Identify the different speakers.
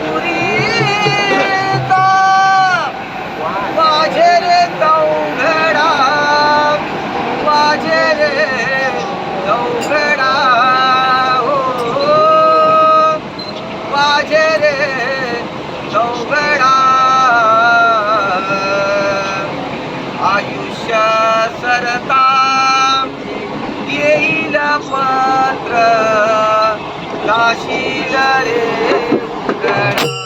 Speaker 1: पुरी the वाजेरे दौघडा वाजे रे दौघडा हो, हो वाजे रे दौघडा आयुष्य सरता येईल पत्र काशी झाले Good.